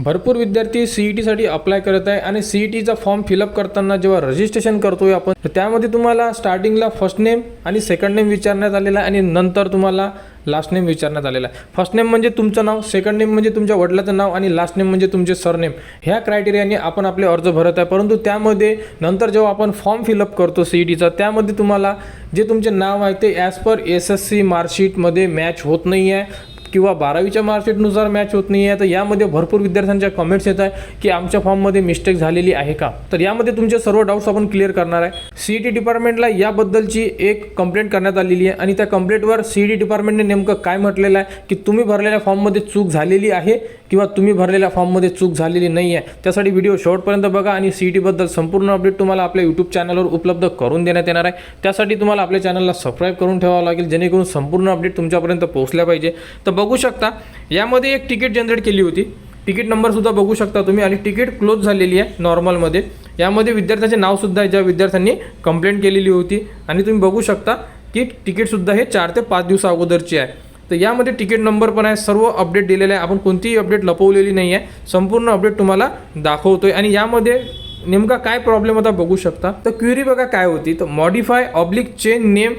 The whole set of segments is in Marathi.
भरपूर विद्यार्थी सी ई टीसाठी अप्लाय करत आहे आणि सी ई टीचा फॉर्म फिलअप करताना जेव्हा रजिस्ट्रेशन करतोय आपण तर त्यामध्ये तुम्हाला स्टार्टिंगला फर्स्ट नेम आणि सेकंड नेम विचारण्यात आलेला आहे आणि नंतर तुम्हाला लास्ट नेम विचारण्यात आलेला आहे. फर्स्ट नेम म्हणजे तुमचं नाव सेकंड नेम म्हणजे तुमच्या वडिलाचं नाव आणि लास्ट नेम म्हणजे तुमचे सरनेम ह्या क्रायटेरियाने आपण आपले अर्ज भरत आहे. परंतु त्यामध्ये नंतर जेव्हा आपण फॉर्म फिलअप करतो सी ई टीचा त्यामध्ये तुम्हाला जे तुमचे नाव आहे ते as per S S C मार्कशीटमध्ये match होत नाही आहे किंवा बारावीच्या मार्कशीटनुसार मॅच होत नाही आहे तर यामध्ये भरपूर विद्यार्थ्यांच्या कमेंट्स येत आहे की आमच्या फॉर्ममध्ये मिस्टेक झालेली आहे का? तर यामध्ये तुमचे सर्व डाऊट्स आपण क्लिअर करणार आहे. सी ई टी डिपार्टमेंटला याबद्दलची एक कंप्लेंट करण्यात आलेली आहे आणि त्या कंप्लेंटवर सी ई डी डिपार्टमेंटने नेमकं काय म्हटलेलं आहे की तुम्ही भरलेल्या फॉर्ममध्ये चूक झालेली आहे? किंवा तुम्ही भरलेल्या फॉर्ममध्ये चूक झालेली नाही आहे त्यासाठी व्हिडिओ शेवटपर्यंत बघा आणि सी ई टीबद्दल संपूर्ण अपडेट तुम्हाला आपल्या यूट्यूब चॅनलवर उपलब्ध करून देण्यात येणार आहे. त्यासाठी तुम्हाला आपल्या चॅनलला सबस्क्राईब करून ठेवावं लागेल जेणेकरून संपूर्ण अपडेट तुमच्यापर्यंत पोहोचल्या पाहिजे. तर बघू शकता यामध्ये एक तिकीट जनरेट केली होती. तिकीट नंबरसुद्धा बघू शकता तुम्ही. आणि तिकीट क्लोज झालेली आहे नॉर्मलमध्ये यामध्ये विद्यार्थ्याचे नावसुद्धा आहे ज्या विद्यार्थ्यांनी कंप्लेंट केलेली होती. आणि तुम्ही बघू शकता की तिकीटसुद्धा हे चार ते पाच दिवसा अगोदरची आहे. तर यामध्ये तिकीट नंबर पण आहे. सर्व अपडेट दिलेले आहे. आपण कोणतीही अपडेट लपवलेली नाही आहे संपूर्ण अपडेट तुम्हाला दाखवतो आहे आणि यामध्ये नेमका काय प्रॉब्लेम होता बघू शकता. तर क्युरी बघा काय होती. तर modify oblique change name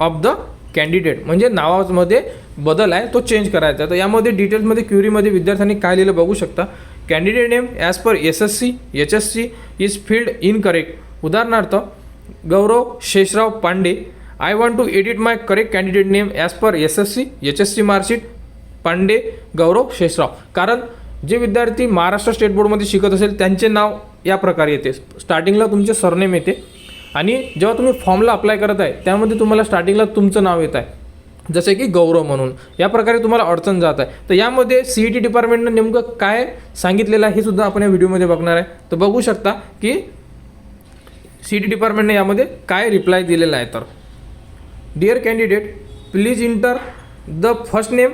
of the candidate म्हणजे नावामध्ये बदल आहे. तो चेंज करायचा आहे. तर यामध्ये डिटेल्समध्ये क्युरीमध्ये विद्यार्थ्यांनी काय लिहिलं बघू शकता. Candidate name as per S S C H S C is field in correct उदाहरणार्थ Gaurav Sheshrao Pande I want to edit my correct candidate name as per S S C H S C marksheet Pande Gaurav Sheshrao कारण जे विद्यार्थी महाराष्ट्र स्टेट बोर्डमध्ये शिकत असेल त्यांचे नाव या प्रकारे येते. स्टार्टिंगला तुमचे सरनेम येते. आणि जेव्हा तुम्ही फॉर्मला अप्लाय करत आहे त्यामध्ये तुम्हाला स्टार्टिंगला तुमचं नाव येत आहे. जसे की गौरव म्हणून. या प्रकारे तुम्हाला अडचण जात आहे. तर यामध्ये सी ई टी डिपार्टमेंटनं नेमकं काय सांगितलेलं आहे हे सुद्धा आपण या व्हिडिओमध्ये बघणार आहे. तर बघू शकता की सी ई टी डिपार्टमेंटने यामध्ये काय रिप्लाय दिलेला आहे तर. Dear candidate please enter the first name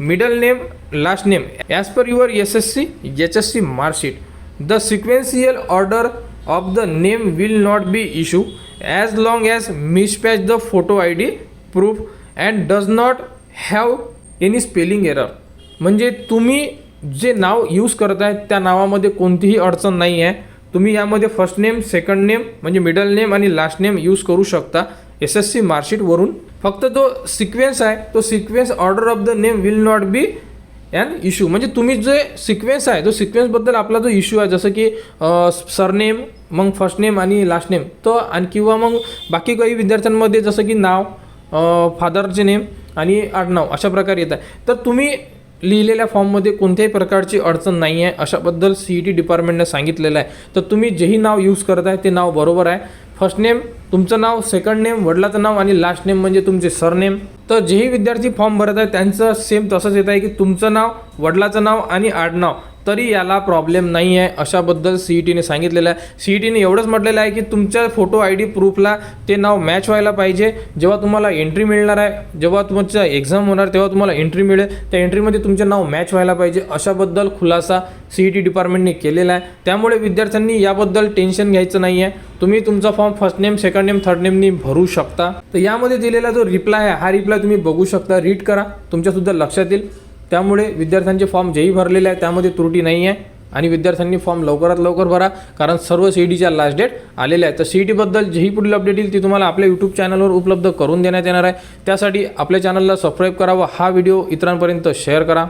middle name last name as per your S S C H S C marksheet the sequential order of the name will not be issue as long as mismatch the photo I D proof and does not have any spelling error म्हणजे तुम्ही जे नाव यूज करत आहे त्या नावामध्ये कोणतीही अडचण नाही आहे तुम्ही यामध्ये फर्स्ट नेम सेकंड नेम म्हणजे मिडल नेम आणि लास्ट नेम यूज करू शकता. एस एस सी मार्कशीटवरून फक्त जो सिक्वेन्स आहे तो sequence order of the name will not be and issue म्हणजे तुम्ही जे सिक्वेन्स आहे तो सिक्वेन्सबद्दल आपला जो इश्यू आहे जसं की सरनेम मग फर्स्ट नेम आणि लास्ट नेम तर आणि किंवा मग बाकी काही विद्यार्थ्यांमध्ये जसं की नाव फादरचे नेम आणि आडनाव अशा प्रकारे येत आहे. तर तुम्ही लिहिलेल्या फॉर्ममध्ये कोणत्याही प्रकारची अडचण नाही आहे अशाबद्दल सी ई टी डिपार्टमेंटने सांगितलेलं आहे. तर तुम्ही जेही नाव यूज करत आहे ते नाव बरोबर आहे. फर्स्ट नेम तुमचं नाव सेकंड नेम वडिलाचं नाव आणि लास्ट नेम म्हणजे तुमचे सरनेम तर जेही विद्यार्थी फॉर्म भरत आहे त्यांचं सेम तसंच येत आहे की तुमचं नाव वडिलाचं नाव आणि आडनाव. तरी याला प्रॉब्लेम नाही आहे अशाबद्दल सी ई टीने सांगितलेलं आहे. सी ई टीने एवढंच म्हटलेलं आहे की तुमच्या फोटो आय डी प्रूफला ते नाव मॅच व्हायला पाहिजे. जेव्हा तुम्हाला एंट्री मिळणार आहे जेव्हा तुमचं एक्झाम होणार तेव्हा तुम्हाला एंट्री मिळेल. त्या एंट्रीमध्ये तुमचे नाव मॅच व्हायला पाहिजे. अशाबद्दल खुलासा सी ई टी डिपार्टमेंटने केलेला आहे. त्यामुळे विद्यार्थ्यांनी याबद्दल टेन्शन घ्यायचं नाही आहे तुम्ही तुमचा form first name second name third नेमनी भरू शकता. तर यामध्ये दिलेला जो रिप्लाय आहे हा रिप्लाय तुम्ही बघू शकता. रीड करा. तुमच्यासुद्धा लक्षात येईल. त्यामुळे विद्यार्थ्यांचे फॉर्म जेही भरलेले आहे त्यामध्ये त्रुटी नाही आहे. आणि विद्यार्थ्यांनी फॉर्म लवकरात लवकर भरा कारण सर्व सी ई टीच्या लास्ट डेट आलेल्या आहेत. तर सी ई टीबद्दल जेही पुढील अपडेट येईल ती तुम्हाला आपल्या यूट्यूब चॅनलवर उपलब्ध करून देण्यात येणार आहे. त्यासाठी आपल्या चॅनलला सबस्क्राईब करा व हा व्हिडिओ इतरांपर्यंत शेअर करा.